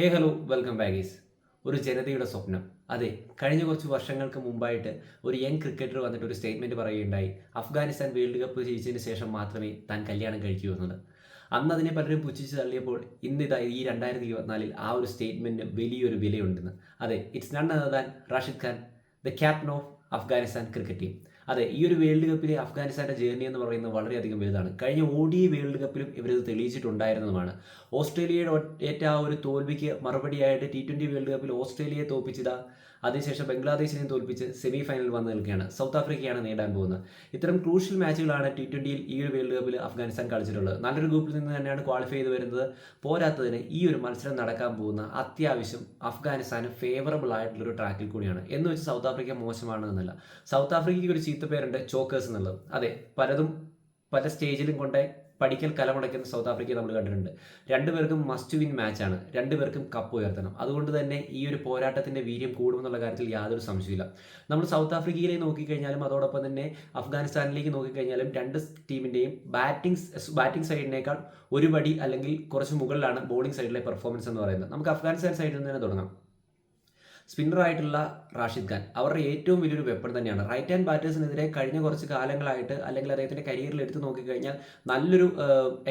ഹേ hello welcome ബാഗീസ് ഒരു ജനതയുടെ സ്വപ്നം. അതെ കഴിഞ്ഞ കുറച്ച് വർഷങ്ങൾക്ക് മുമ്പായിട്ട് ഒരു യങ് ക്രിക്കറ്റർ വന്നിട്ട് ഒരു സ്റ്റേറ്റ്മെന്റ് പറയുകയുണ്ടായി. അഫ്ഗാനിസ്ഥാൻ വേൾഡ് കപ്പ് ജയിച്ചതിന് ശേഷം മാത്രമേ താൻ കല്യാണം കഴിക്കൂ എന്നത് അന്ന് അതിനെ പലരും പുച്ഛിച്ച് തള്ളിയപ്പോൾ ഇന്ന് ഇതാ ഈ രണ്ടായിരത്തി ഇരുപത്തിനാലിൽ ആ ഒരു സ്റ്റേറ്റ്മെന്റിന് വലിയൊരു വിലയുണ്ടെന്ന്. അതെ it's none other than Rashid Khan the captain of Afghanistan cricket team അതെ ഈ ഒരു വേൾഡ് കപ്പിലെ അഫ്ഗാനിസ്ഥാന്റെ ജേർണി എന്ന് പറയുന്നത് വളരെയധികം വലുതാണ്. കഴിഞ്ഞ ഓടി വേൾഡ് കപ്പിലും ഇവരത് തെളിയിച്ചിട്ടുണ്ടായിരുന്നതുമാണ്. ഓസ്ട്രേലിയയുടെ ഏറ്റ ആ ഒരു തോൽവിക്ക് മറുപടിയായിട്ട് ടി ട്വന്റി വേൾഡ് കപ്പിൽ ഓസ്ട്രേലിയയെ തോൽപ്പിച്ചതാ അതിനുശേഷം ബംഗ്ലാദേശിനെ തോൽപ്പിച്ച് സെമി ഫൈനലിൽ വന്ന് നിൽക്കുകയാണ്. സൗത്ത് ആഫ്രിക്കയാണ് നേടാൻ പോകുന്നത്. ഇത്തരം ക്രൂഷ്യൽ മാച്ചുകളാണ് ടി ട്വന്റിയിൽ ഈ ഒരു വേൾഡ് കപ്പിൽ അഫ്ഗാനിസ്ഥാൻ കളിച്ചിട്ടുള്ളത്. നല്ലൊരു ഗ്രൂപ്പിൽ നിന്ന് തന്നെയാണ് ക്വാളിഫൈ ചെയ്ത് വരുന്നത്. പോരാത്തതിന് ഈ ഒരു മത്സരം നടക്കാൻ പോകുന്ന അത്യാവശ്യം അഫ്ഗാനിസ്ഥാന് ഫേവറബിൾ ആയിട്ടുള്ള ഒരു ട്രാക്കിൽ കൂടിയാണ്. എന്ന് വെച്ച് സൗത്ത് ആഫ്രിക്ക മോശമാണ് എന്നല്ല. സൗത്ത് ആഫ്രിക്കയ്ക്ക് ഒരു ചീത്തപ്പേരുണ്ട് ചോക്കേഴ്സ് എന്നുള്ളത്. അതെ പലതും പല സ്റ്റേജിലും കൊണ്ടേ പഠിക്കൽ കലമുടയ്ക്കുന്ന സൗത്ത് ആഫ്രിക്കയെ നമ്മൾ കണ്ടിട്ടുണ്ട്. രണ്ടുപേർക്കും മസ്റ്റ് വിൻ മാച്ചാണ് രണ്ടുപേർക്കും കപ്പ് ഉയർത്തണം. അതുകൊണ്ട് തന്നെ ഈ ഒരു പോരാട്ടത്തിന്റെ വീര്യം കൂടുമെന്നുള്ള കാര്യത്തിൽ യാതൊരു സംശയമില്ല നമ്മൾ സൗത്ത് ആഫ്രിക്കയിലേക്ക് നോക്കിക്കഴിഞ്ഞാലും അതോടൊപ്പം തന്നെ അഫ്ഗാനിസ്ഥാനിലേക്ക് നോക്കിക്കഴിഞ്ഞാലും രണ്ട് ടീമിന്റെയും ബാറ്റിംഗ് ബാറ്റിംഗ് സൈഡിനേക്കാൾ ഒരു പടി അല്ലെങ്കിൽ കുറച്ച് മുകളിലാണ് ബോളിംഗ് സൈഡിലെ പെർഫോമൻസ് എന്ന് പറയുന്നത്. നമുക്ക് അഫ്ഗാനിസ്ഥാൻ സൈഡിൽ നിന്ന് തന്നെ തുടങ്ങാം. സ്പിന്നറായിട്ടുള്ള റാഷിദ് ഖാൻ. അവരുടെ ഏറ്റവും വലിയൊരു വെപ്പൺ തന്നെയാണ്. റൈറ്റ് ഹാൻഡ് ബാറ്റേഴ്സിനെതിരെ കഴിഞ്ഞ കുറച്ച് കാലങ്ങളായിട്ട് അല്ലെങ്കിൽ അദ്ദേഹത്തിന്റെ കരിയറിൽ എടുത്തു നോക്കിക്കഴിഞ്ഞാൽ നല്ലൊരു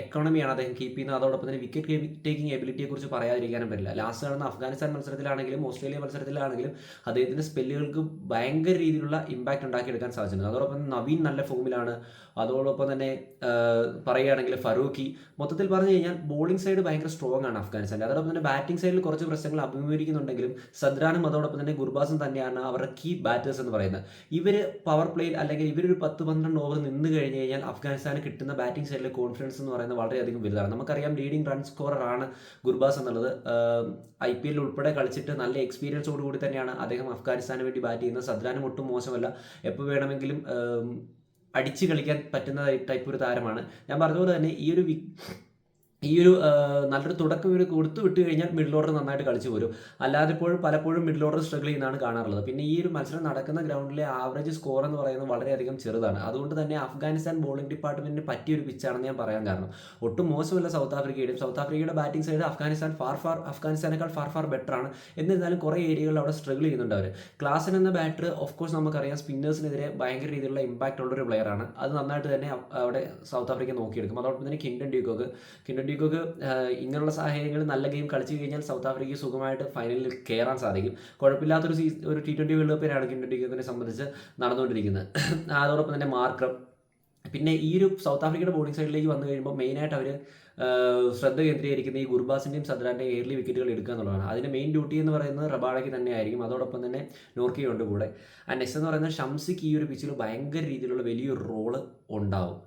എക്കോണമിയാണ് അദ്ദേഹം കീപ്പ് ചെയ്യുന്നത്. അതോടൊപ്പം തന്നെ വിക്കറ്റ് ടേക്കിംഗ് എബിലിറ്റിയെക്കുറിച്ച് പറയാതിരിക്കാനും പറ്റില്ല. ലാസ്റ്റ് നടന്ന അഫ്ഗാനിസ്ഥാൻ മത്സരത്തിലാണെങ്കിലും ഓസ്ട്രേലിയ മത്സരത്തിലാണെങ്കിലും അദ്ദേഹത്തിന്റെ സ്പെല്ലുകൾക്ക് ഭയങ്കര രീതിയിലുള്ള ഇമ്പാക്റ്റ് ഉണ്ടാക്കിയെടുക്കാൻ സാധിച്ചിട്ടുണ്ട് അതോടൊപ്പം നവീൻ നല്ല ഫോമിലാണ് അതോടൊപ്പം തന്നെ പറയുകയാണെങ്കിൽ ഫറൂഖി. മൊത്തത്തിൽ പറഞ്ഞു കഴിഞ്ഞാൽ ബോളിംഗ് സൈഡ് ഭയങ്കര സ്ട്രോങ് ആണ് അഫ്ഗാനിസ്ഥാൻ അതോടൊപ്പം തന്നെ ബാറ്റിംഗ് സൈഡിൽ കുറച്ച് പ്രശ്നങ്ങൾ അഭിമുഖീകരിക്കുന്നുണ്ടെങ്കിലും സദ്രാനും അതോടൊപ്പം തന്നെ ഗുർബാസും തന്നെയാണ് അവരുടെ കീ ബാറ്റേഴ്സ് എന്ന് പറയുന്നത്. ഇവർ പവർ പ്ലേയിൽ അല്ലെങ്കിൽ ഇവരൊരു പത്ത് പന്ത്രണ്ട് ഓവർ നിന്ന് കഴിഞ്ഞ് കഴിഞ്ഞാൽ അഫ്ഗാനിസ്ഥാന് കിട്ടുന്ന ബാറ്റിംഗ് സൈഡിലെ കോൺഫിഡൻസ് എന്ന് പറയുന്നത് വളരെയധികം വലുതാണ്. നമുക്കറിയാം ലീഡിംഗ് റൺ സ്കോറർ ആണ് ഗുർബാസ് എന്നുള്ളത്. ഐ പി എല്ലിൽ ഉൾപ്പെടെ കളിച്ചിട്ട് നല്ല എക്സ്പീരിയൻസോട് കൂടി തന്നെയാണ് അദ്ദേഹം അഫ്ഗാനിസ്ഥാന് വേണ്ടി ബാറ്റ് ചെയ്യുന്നത്. സദ്രാനും ഒട്ടും മോശമല്ല. എപ്പോൾ വേണമെങ്കിലും അടിച്ച് കളിക്കാൻ പറ്റുന്ന ടൈപ്പ് ഒരു താരമാണ്. ഞാൻ പറഞ്ഞതുപോലെ തന്നെ ഈ ഒരു ഈ ഒരു നല്ലൊരു തുടക്കം ഇവർ കൊടുത്തു വിട്ട് കഴിഞ്ഞാൽ മിഡിൽ ഓർഡർ നന്നായിട്ട് കളിച്ചു പോരും. അല്ലാതെ ഇപ്പോഴും പലപ്പോഴും മിഡിൽ ഓർഡർ സ്ട്രഗിൾ ചെയ്യുന്നതാണ് കാണാറുള്ളത്. പിന്നെ ഈ ഒരു മത്സരം നടക്കുന്ന ഗ്രൗണ്ടിലെ ആവറേജ് സ്കോർ എന്ന് പറയുന്നത് വളരെയധികം ചെറുതാണ്. അതുകൊണ്ട് തന്നെ അഫ്ഗാനിസ്ഥാൻ ബോളിംഗ് ഡിപ്പാർട്ട്മെന്റിന് പറ്റിയ ഒരു പിച്ചാണെന്ന് ഞാൻ പറയാൻ കാരണം. ഒട്ടും മോശമല്ല സൗത്ത് ആഫ്രിക്കയുടെയും. സൗത്ത് ആഫ്രിക്കയുടെ batting side Afghanistan far far അഫ്ഗാനിസ്ഥാനേക്കാൾ far far better ആണ്. എന്നിരുന്നാലും കുറേ ഏരിയകളിൽ അവിടെ സ്ട്രഗിൾ ചെയ്യുന്നുണ്ട് അവർ ക്ലാസൻ എന്ന ബാറ്റർ ഓഫ് കോഴ്സ് നമുക്കറിയാം സ്പിന്നേഴ്സിനെതിരെ ഭയങ്കര രീതിയിലുള്ള ഇമ്പാക്റ്റ് ഉള്ള ഒരു പ്ലെയർ ആണ്. അത് നന്നായിട്ട് തന്നെ അവ- അവിടെ സൗത്ത് ആഫ്രിക്ക നോക്കിയെടുക്കും. അതോടൊപ്പം തന്നെ കിൻഡൻ ഡ്യൂക്കോക്ക് കിൻഡൻ ഡ്യൂക്കോക്ക് ഇങ്ങനെയുള്ള സാഹചര്യങ്ങളിൽ നല്ല ഗെയിം കളിച്ചു കഴിഞ്ഞാൽ സൗത്ത് ആഫ്രിക്കയ്ക്ക് സുഖമായിട്ട് ഫൈനലിൽ കയറാൻ സാധിക്കും. കുഴപ്പമില്ലാത്തൊരു സീ ഒരു ടി ട്വന്റി വേൾഡ് കപ്പിനാണ് ഡ്യൂക്കോക്കിനെ സംബന്ധിച്ച് നടന്നുകൊണ്ടിരിക്കുന്നത്. അതോടൊപ്പം തന്നെ മാർക്രം പിന്നെ ഈ ഒരു സൗത്ത് ആഫ്രിക്കയുടെ ബോളിംഗ് സൈഡിലേക്ക് വന്നു കഴിയുമ്പോൾ മെയിനായിട്ട് അവർ ശ്രദ്ധ കേന്ദ്രീകരിക്കുന്ന ഈ ഗുർബാസിന്റെയും സദ്രാന്റെയും എയർലി വിക്കറ്റുകൾ എടുക്കുക എന്നുള്ളതാണ്. അതിന്റെ മെയിൻ ഡ്യൂട്ടി എന്ന് പറയുന്നത് റബാഡയ്ക്ക് തന്നെയായിരിക്കും. അതോടൊപ്പം തന്നെ നോർക്കിയുണ്ട് കൂടെ. ആ നെക്സ്റ്റ് എന്ന് പറയുന്നത് ഷംസിക്ക് ഈ ഒരു പിച്ചിൽ ഭയങ്കര രീതിയിലുള്ള വലിയൊരു റോൾ ഉണ്ടാവും.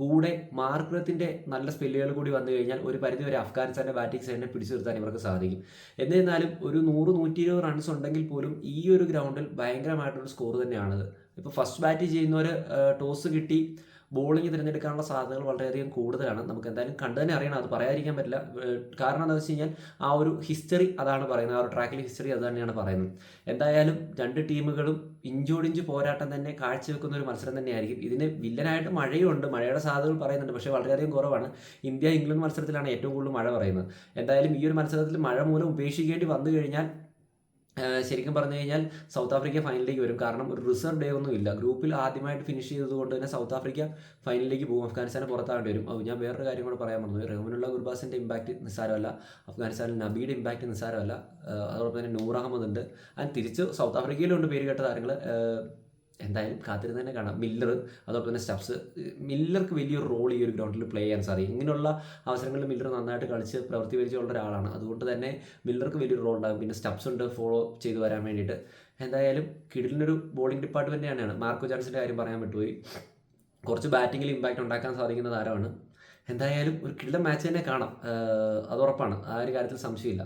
കൂടെ മാർഗ്രത്തിന്റെ നല്ല സ്പെല്ലുകൾ കൂടി വന്നു കഴിഞ്ഞാൽ ഒരു പരിധി വരെ അഫ്ഗാനിസ്ഥാന്റെ ബാറ്റിംഗ് സൈഡിനെ പിടിച്ചു നിർത്താൻ ഇവർക്ക് സാധിക്കും. എന്നിരുന്നാലും ഒരു നൂറ് നൂറ്റി ഇരുപത് റൺസ് ഉണ്ടെങ്കിൽ പോലും ഈ ഒരു ഗ്രൗണ്ടിൽ ഭയങ്കരമായിട്ടുള്ള സ്കോർ തന്നെയാണത്. ഇപ്പോൾ ഫസ്റ്റ് ബാറ്റ് ചെയ്യുന്നവർ ടോസ് കിട്ടി. ബോളിംഗ് തിരഞ്ഞെടുക്കാനുള്ള സാധ്യതകൾ വളരെയധികം കൂടുതലാണ്. നമുക്ക് എന്തായാലും കണ്ടു തന്നെ അറിയണം. അത് പറയാതിരിക്കാൻ പറ്റില്ല. കാരണം എന്താണെന്ന് വെച്ച് കഴിഞ്ഞാൽ ആ ഒരു ഹിസ്റ്ററി അതാണ് പറയുന്നത്. ആ ഒരു ട്രാക്കിലെ ഹിസ്റ്ററി അത് തന്നെയാണ് പറയുന്നത്. എന്തായാലും രണ്ട് ടീമുകളും ഇഞ്ചോടിഞ്ച് പോരാട്ടം തന്നെ കാഴ്ചവെക്കുന്ന ഒരു മത്സരം തന്നെയായിരിക്കും. ഇതിന് വില്ലനായിട്ട് മഴയുണ്ട്. മഴയുടെ സാധ്യതകൾ പറയുന്നുണ്ട്. പക്ഷേ വളരെയധികം കുറവാണ്. ഇന്ത്യ ഇംഗ്ലണ്ട് മത്സരത്തിലാണ് ഏറ്റവും കൂടുതൽ മഴ പറയുന്നത്. എന്തായാലും ഈ ഒരു മത്സരത്തിൽ മഴ മൂലം ഉപേക്ഷിക്കേണ്ടി വന്നു കഴിഞ്ഞാൽ ശരിക്കും പറഞ്ഞു കഴിഞ്ഞാൽ സൗത്ത് ആഫ്രിക്ക ഫൈനലിലേക്ക് വരും. കാരണം ഒരു റിസർവ് ഡേ ഒന്നും ഇല്ല. ഗ്രൂപ്പിൽ ആദ്യമായിട്ട് ഫിനിഷ് ചെയ്തതുകൊണ്ട് തന്നെ സൗത്ത് ആഫ്രിക്ക ഫൈനലിലേക്ക് പോകും. അഫ്ഗാനിസ്ഥാനെ പുറത്താകേണ്ടി വരും. ഞാൻ വേറൊരു കാര്യം കൂടെ പറയാൻ പറഞ്ഞു റഹ്മനുള്ള ഗുർബാസിന്റെ ഇമ്പാക്റ്റ് നിസ്സാരമല്ല. അഫ്ഗാനിസ്ഥാനിൽ നബിയുടെ ഇമ്പാക്റ്റ് നിസ്സാരമല്ല. അതോടൊപ്പം തന്നെ നൂർ അഹമ്മദ് ഉണ്ട്. ആൻഡ് തിരിച്ച് സൗത്ത് ആഫ്രിക്കയിലുണ്ട് പേര് കേട്ട താരങ്ങൾ എന്തായാലും കാത്തിരുന്ന് തന്നെ കാണാം. മില്ലർ അതോടൊപ്പം തന്നെ സ്റ്റബ്സ് മില്ലർക്ക് വലിയൊരു റോൾ ഈ ഒരു ഗ്രൗണ്ടിൽ പ്ലേ ചെയ്യാൻ സാധിക്കും. ഇങ്ങനെയുള്ള അവസരങ്ങളിൽ മില്ലർ നന്നായിട്ട് കളിച്ച് പ്രവൃത്തി പരിചയമുള്ള ഒരാളാണ്. അതുകൊണ്ട് തന്നെ മില്ലർക്ക് വലിയൊരു റോൾ ഉണ്ടാകും. പിന്നെ സ്റ്റബ്സ് ഉണ്ട് ഫോളോ ചെയ്ത് വരാൻ വേണ്ടിയിട്ട്. എന്തായാലും കിഡിലിനൊരു ബോളിംഗ് ഡിപ്പാർട്ട്മെന്റ് തന്നെയാണ്. മാർക്കോ ജാൻസിന്റെ കാര്യം പറയാൻ പറ്റുപോയി കുറച്ച് ബാറ്റിങ്ങിൽ ഇമ്പാക്റ്റ് ഉണ്ടാക്കാൻ സാധിക്കുന്ന താരമാണ്. എന്തായാലും ഒരു കിടിലൻ മാച്ച് തന്നെ കാണാം. അതുറപ്പാണ് ആ ഒരു കാര്യത്തിൽ സംശയമില്ല.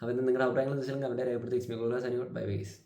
അപ്പോൾ ഇത് നിങ്ങളുടെ അഭിപ്രായങ്ങൾ വെച്ചാൽ അവന്റെ രേഖപ്പെടുത്തി. ബൈ ബൈസ്